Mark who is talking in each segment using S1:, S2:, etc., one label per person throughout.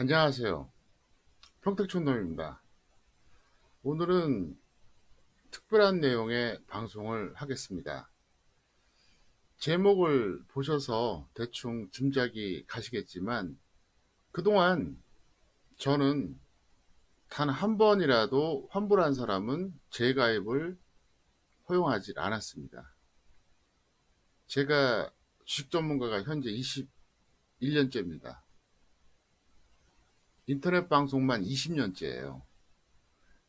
S1: 안녕하세요. 평택촌놈입니다. 오늘은 특별한 내용의 방송을 하겠습니다. 제목을 보셔서 대충 짐작이 가시겠지만 그동안 저는 단 한 번이라도 환불한 사람은 재가입을 허용하지 않았습니다. 제가 주식 전문가가 현재 21년째입니다. 인터넷 방송만 20년째예요.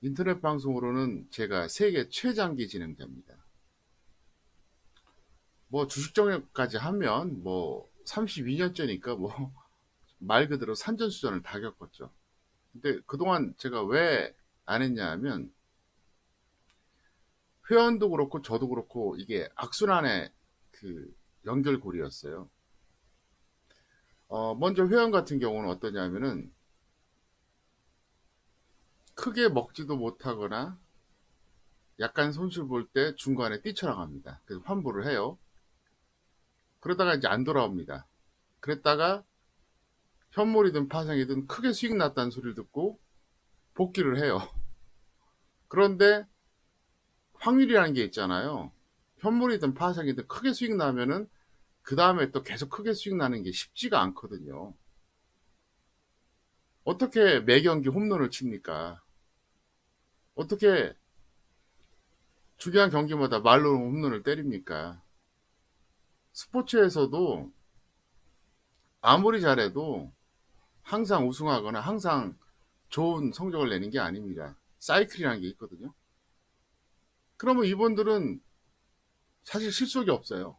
S1: 인터넷 방송으로는 제가 세계 최장기 진행자입니다. 뭐 주식 정액까지 하면 뭐 32년째니까 뭐 말 그대로 산전수전을 다 겪었죠. 근데 그동안 제가 왜 안 했냐 하면 회원도 그렇고 저도 그렇고 이게 악순환의 그 연결고리였어요. 어, 먼저 회원 같은 경우는 어떠냐면은 크게 먹지도 못하거나 약간 손실 볼 때 중간에 뛰쳐나갑니다. 그래서 환불을 해요. 그러다가 이제 안 돌아옵니다. 그랬다가 현물이든 파생이든 크게 수익 났다는 소리를 듣고 복귀를 해요. 그런데 확률이라는 게 있잖아요. 현물이든 파생이든 크게 수익 나면은 그 다음에 또 계속 크게 수익 나는 게 쉽지가 않거든요. 어떻게 매 경기 홈런을 칩니까? 어떻게 중요한 경기마다 말로 홈런을 때립니까? 스포츠에서도 아무리 잘해도 항상 우승하거나 항상 좋은 성적을 내는 게 아닙니다. 사이클이라는 게 있거든요. 그러면 이분들은 사실 실속이 없어요.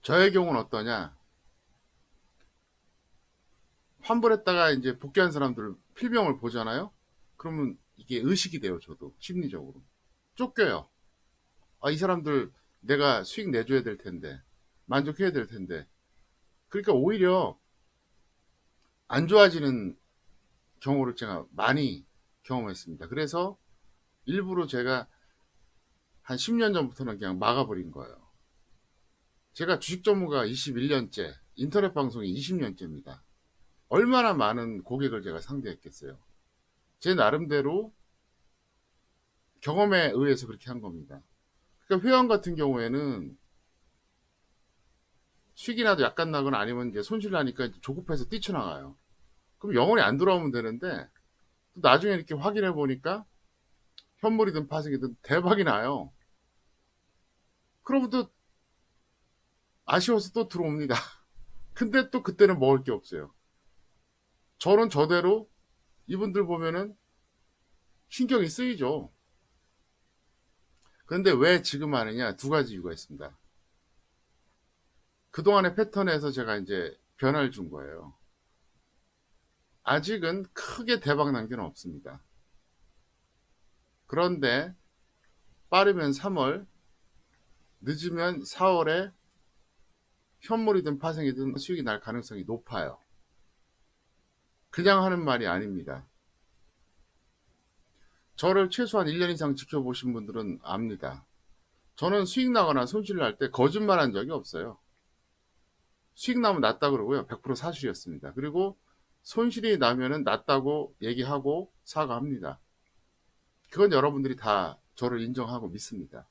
S1: 저의 경우는 어떠냐? 환불했다가 이제 복귀한 사람들 필병을 보잖아요? 그러면 이게 의식이 돼요, 저도. 심리적으로. 쫓겨요. 아, 이 사람들 내가 수익 내줘야 될 텐데. 만족해야 될 텐데. 그러니까 오히려 안 좋아지는 경우를 제가 많이 경험했습니다. 그래서 일부러 제가 한 10년 전부터는 그냥 막아버린 거예요. 제가 주식 전문가 21년째, 인터넷 방송이 20년째입니다. 얼마나 많은 고객을 제가 상대했겠어요. 제 나름대로 경험에 의해서 그렇게 한 겁니다. 그러니까 회원 같은 경우에는 나도 약간 나거나 아니면 이제 손실 나니까 조급해서 뛰쳐나가요. 그럼 영원히 안 돌아오면 되는데 또 나중에 이렇게 확인해 보니까 현물이든 파생이든 대박이 나요. 그러면 또 아쉬워서 또 들어옵니다. 근데 또 그때는 먹을 게 없어요. 저는 저대로 이분들 보면은 신경이 쓰이죠. 그런데 왜 지금 하느냐? 두 가지 이유가 있습니다. 그동안의 패턴에서 제가 이제 변화를 준 거예요. 아직은 크게 대박 난 게 없습니다. 그런데 빠르면 3월, 늦으면 4월에 현물이든 파생이든 수익이 날 가능성이 높아요. 그냥 하는 말이 아닙니다. 저를 최소한 1년 이상 지켜보신 분들은 압니다. 저는 수익 나거나 손실 날 때 거짓말 한 적이 없어요. 수익 나면 낮다 그러고요. 100% 사실이었습니다. 그리고 손실이 나면은 낮다고 얘기하고 사과합니다. 그건 여러분들이 다 저를 인정하고 믿습니다.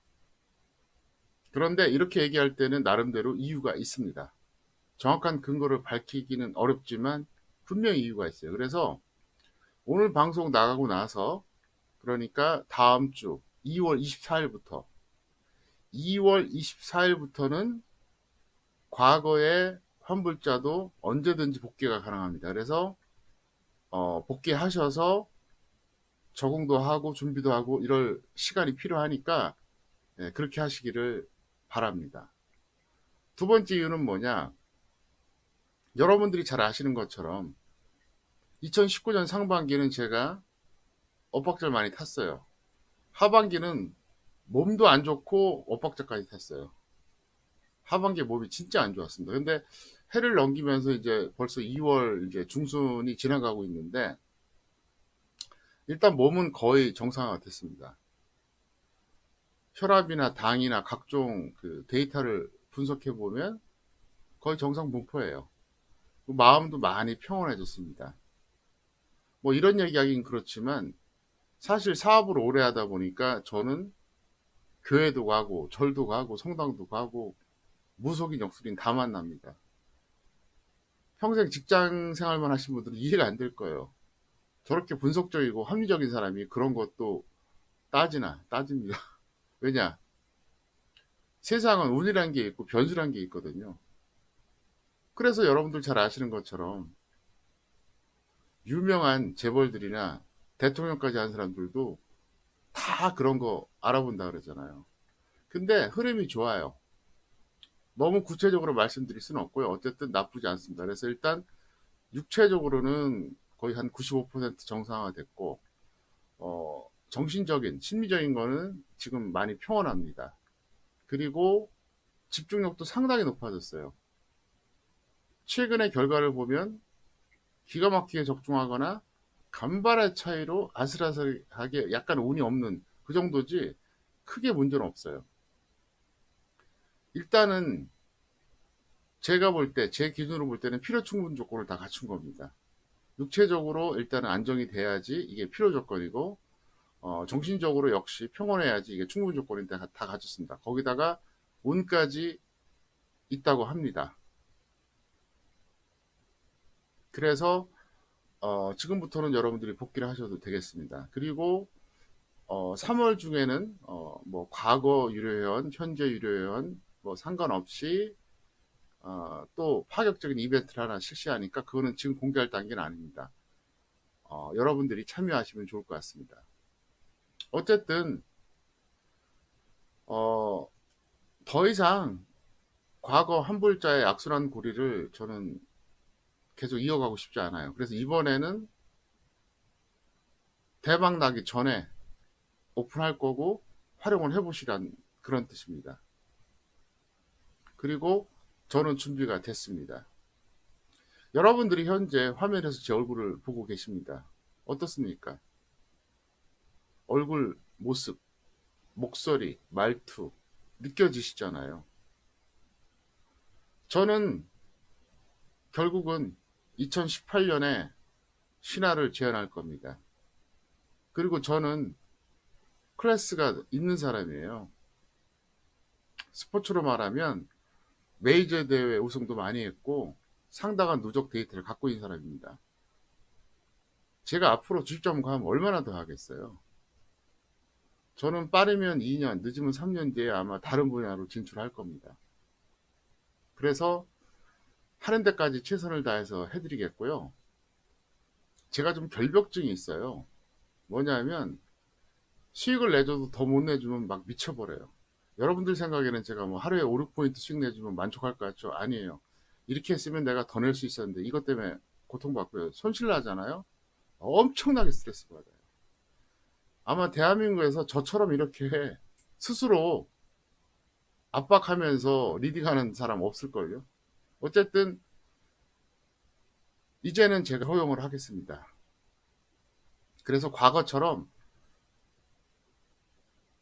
S1: 그런데 이렇게 얘기할 때는 나름대로 이유가 있습니다. 정확한 근거를 밝히기는 어렵지만 분명히 이유가 있어요. 그래서 오늘 방송 나가고 나서 그러니까 다음 주 2월 24일부터 2월 24일부터는 과거의 환불자도 언제든지 복귀가 가능합니다. 그래서 어, 복귀하셔서 적응도 하고 준비도 하고 이럴 시간이 필요하니까 네, 그렇게 하시기를 바랍니다. 두 번째 이유는 뭐냐? 여러분들이 잘 아시는 것처럼 2019년 상반기는 제가 엇박자를 많이 탔어요. 하반기는 몸도 안 좋고 엇박자까지 탔어요. 하반기 몸이 진짜 안 좋았습니다. 근데 해를 넘기면서 이제 벌써 2월 이제 중순이 지나가고 있는데 일단 몸은 거의 정상화가 됐습니다. 혈압이나 당이나 각종 그 데이터를 분석해 보면 거의 정상 분포예요. 마음도 많이 평온해졌습니다. 뭐 이런 얘기하긴 그렇지만 사실 사업을 오래 하다 보니까 저는 교회도 가고 절도 가고 성당도 가고 무속인 역술인 다 만납니다. 평생 직장 생활만 하신 분들은 이해가 안 될 거예요. 저렇게 분석적이고 합리적인 사람이 그런 것도 따지나 따집니다. 왜냐? 세상은 운이란 게 있고 변수란 게 있거든요. 그래서 여러분들 잘 아시는 것처럼 유명한 재벌들이나 대통령까지 한 사람들도 다 그런 거 알아본다 그러잖아요. 근데 흐름이 좋아요. 너무 구체적으로 말씀드릴 수는 없고요. 어쨌든 나쁘지 않습니다. 그래서 일단 육체적으로는 거의 한 95% 정상화됐고 어, 정신적인 심리적인 거는 지금 많이 평온합니다. 그리고 집중력도 상당히 높아졌어요. 최근의 결과를 보면 기가 막히게 적중하거나 간발의 차이로 아슬아슬하게 약간 운이 없는 그 정도지 크게 문제는 없어요. 일단은 제가 볼 때, 제 기준으로 볼 때는 필요 충분 조건을 다 갖춘 겁니다. 육체적으로 일단은 안정이 돼야지 이게 필요 조건이고, 어, 정신적으로 역시 평온해야지 이게 충분 조건인데 다, 다 갖췄습니다. 거기다가 운까지 있다고 합니다. 그래서 어, 지금부터는 여러분들이 복귀를 하셔도 되겠습니다. 그리고 어, 3월 중에는 어, 뭐 과거 유료회원, 현재 유료회원 뭐 상관없이 어, 또 파격적인 이벤트를 하나 실시하니까 그거는 지금 공개할 단계는 아닙니다. 어, 여러분들이 참여하시면 좋을 것 같습니다. 어쨌든 어, 더 이상 과거 한 불자의 악순환 고리를 저는 계속 이어가고 싶지 않아요. 그래서 이번에는 대박 나기 전에 오픈할 거고 활용을 해보시란 그런 뜻입니다. 그리고 저는 준비가 됐습니다. 여러분들이 현재 화면에서 제 얼굴을 보고 계십니다. 어떻습니까? 얼굴 모습, 목소리, 말투 느껴지시잖아요. 저는 결국은 2018년에 신화를 재현할 겁니다. 그리고 저는 클래스가 있는 사람이에요. 스포츠로 말하면 메이저 대회 우승도 많이 했고 상당한 누적 데이터를 갖고 있는 사람입니다. 제가 앞으로 주점 가면 얼마나 더 하겠어요. 저는 빠르면 2년, 늦으면 3년 뒤에 아마 다른 분야로 진출할 겁니다. 그래서 하는 데까지 최선을 다해서 해드리겠고요. 제가 좀 결벽증이 있어요. 뭐냐면 수익을 내줘도 더 못 내주면 막 미쳐버려요. 여러분들 생각에는 제가 뭐 하루에 5, 6포인트 수익 내주면 만족할 것 같죠? 아니에요. 이렇게 했으면 내가 더 낼 수 있었는데 이것 때문에 고통받고요. 손실 나잖아요? 엄청나게 스트레스 받아요. 아마 대한민국에서 저처럼 이렇게 스스로 압박하면서 리딩하는 사람 없을걸요? 어쨌든 이제는 제가 허용을 하겠습니다. 그래서 과거처럼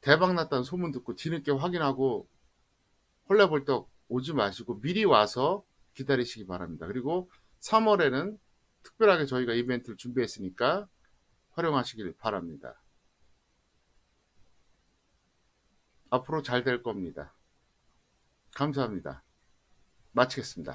S1: 대박 났다는 소문 듣고 뒤늦게 확인하고 홀레벌떡 오지 마시고 미리 와서 기다리시기 바랍니다. 그리고 3월에는 특별하게 저희가 이벤트를 준비했으니까 활용하시길 바랍니다. 앞으로 잘 될 겁니다. 감사합니다. 마치겠습니다.